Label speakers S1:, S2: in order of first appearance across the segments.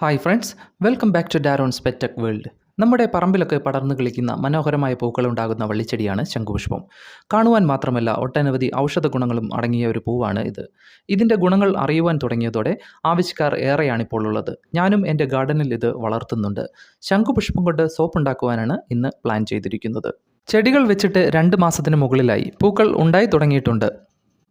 S1: Hi friends welcome back to ഡാരോൺ സ്പെറ്റക് world നമ്മുടെ പറമ്പിലൊക്കെ പടർന്നു കളിക്കുന്ന മനോഹരമായ പൂക്കളുണ്ടാകുന്ന വള്ളിച്ചെടിയാണ് ശംഖുപുഷ്പം. കാണുവാൻ മാത്രമല്ല ഒട്ടനവധി ഔഷധ ഗുണങ്ങളും അടങ്ങിയ ഒരു പൂവാണ് ഇത്. ഇതിന്റെ ഗുണങ്ങൾ അറിയുവാൻ തുടങ്ങിയതോടെ ആവശ്യക്കാർ ഏറെയാണിപ്പോൾ ഉള്ളത്. ഞാനും എന്റെ ഗാർഡനിൽ ഇത് വളർത്തുന്നുണ്ട്. ശംഖുപുഷ്പം കൊണ്ട് സോപ്പ് ഉണ്ടാക്കുവാനാണ് ഇന്ന് പ്ലാൻ ചെയ്തിരിക്കുന്നത്. ചെടികൾ വെച്ചിട്ട് രണ്ട് മാസത്തിന് മുകളിലായി പൂക്കൾ ഉണ്ടായി തുടങ്ങിയിട്ടുണ്ട്.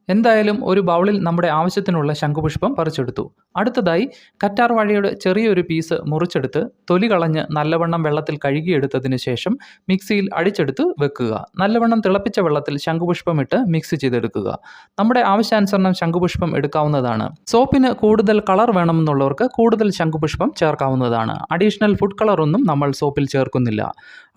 S1: എന്തായാലും ഒരു ബൗളിൽ നമ്മുടെ ആവശ്യത്തിനുള്ള ശംഖുപുഷ്പം പറിച്ചെടുത്തു. അടുത്തതായി കറ്റാർവാഴയുടെ ചെറിയൊരു പീസ് മുറിച്ചെടുത്ത് തൊലി കളഞ്ഞ് നല്ലവണ്ണം വെള്ളത്തിൽ കഴുകിയെടുത്തതിന് ശേഷം മിക്സിയിൽ അടിച്ചെടുത്ത് വെക്കുക. നല്ലവണ്ണം തിളപ്പിച്ച വെള്ളത്തിൽ ശംഖുപുഷ്പം ഇട്ട് മിക്സ് ചെയ്തെടുക്കുക. നമ്മുടെ ആവശ്യാനുസരണം ശംഖുപുഷ്പം എടുക്കാവുന്നതാണ്. സോപ്പിന് കൂടുതൽ കളർ വേണമെന്നുള്ളവർക്ക് കൂടുതൽ ശംഖുപുഷ്പം ചേർക്കാവുന്നതാണ്. അഡീഷണൽ ഫുഡ് കളർ ഒന്നും നമ്മൾ സോപ്പിൽ ചേർക്കുന്നില്ല.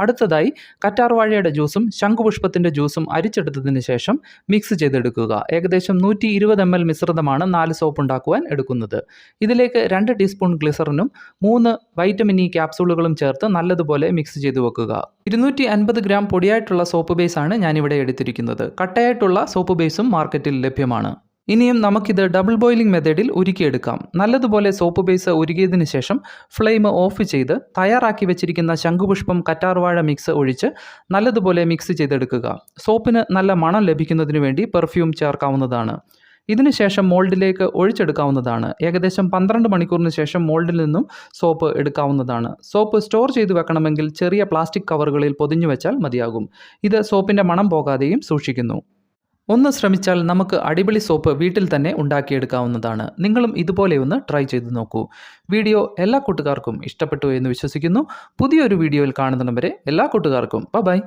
S1: അടുത്തതായി കറ്റാർവാഴയുടെ ജ്യൂസും ശംഖുപുഷ്പത്തിന്റെ ജ്യൂസും അരിച്ചെടുത്തതിന് ശേഷം മിക്സ് ചെയ്തെടുക്കുക. ഏകദേശം നൂറ്റി ഇരുപത് എം എൽ മിശ്രിതമാണ് നാല് സോപ്പ് ഉണ്ടാക്കുവാൻ എടുക്കുന്നത്. ഇതിലേക്ക് രണ്ട് ടീസ്പൂൺ ഗ്ലിസറിനും മൂന്ന് വൈറ്റമിൻ ഇ ക്യാപ്സൂളുകളും ചേർത്ത് നല്ലതുപോലെ മിക്സ് ചെയ്ത് വെക്കുക. ഇരുന്നൂറ്റി അൻപത് ഗ്രാം പൊടിയായിട്ടുള്ള സോപ്പ് ബേസാണ് ഞാനിവിടെ എടുത്തിരിക്കുന്നത്. കട്ടയായിട്ടുള്ള സോപ്പ് ബേസും മാർക്കറ്റിൽ ലഭ്യമാണ്. ഇനിയും നമുക്കിത് ഡബിൾ ബോയിലിംഗ് മെത്തേഡിൽ ഉരുക്കിയെടുക്കാം. നല്ലതുപോലെ സോപ്പ് ബേസ് ഉരുകിയതിന് ശേഷം ഫ്ലെയിം ഓഫ് ചെയ്ത് തയ്യാറാക്കി വെച്ചിരിക്കുന്ന ശംഖുപുഷ്പം കറ്റാർവാഴ മിക്സ് ഒഴിച്ച് നല്ലതുപോലെ മിക്സ് ചെയ്തെടുക്കുക. സോപ്പിന് നല്ല മണം ലഭിക്കുന്നതിന് വേണ്ടി പെർഫ്യൂം ചേർക്കാവുന്നതാണ്. ഇതിനുശേഷം മോൾഡിലേക്ക് ഒഴിച്ചെടുക്കാവുന്നതാണ്. ഏകദേശം പന്ത്രണ്ട് മണിക്കൂറിന് ശേഷം മോൾഡിൽ നിന്നും സോപ്പ് എടുക്കാവുന്നതാണ്. സോപ്പ് സ്റ്റോർ ചെയ്തു വെക്കണമെങ്കിൽ ചെറിയ പ്ലാസ്റ്റിക് കവറുകളിൽ പൊതിഞ്ഞു വെച്ചാൽ മതിയാകും. ഇത് സോപ്പിന്റെ മണം പോകാതെയും സൂക്ഷിക്കുന്നു. ഒന്ന് ശ്രമിച്ചാൽ നമുക്ക് അടിപൊളി സോപ്പ് വീട്ടിൽ തന്നെ ഉണ്ടാക്കിയെടുക്കാവുന്നതാണ്. നിങ്ങളും ഇതുപോലെ ഒന്ന് ട്രൈ ചെയ്ത് നോക്കൂ. വീഡിയോ എല്ലാ കൂട്ടുകാർക്കും ഇഷ്ടപ്പെട്ടു എന്ന് വിശ്വസിക്കുന്നു. പുതിയൊരു വീഡിയോയിൽ കാണുന്നവരെ എല്ലാ കൂട്ടുകാർക്കും. ബൈ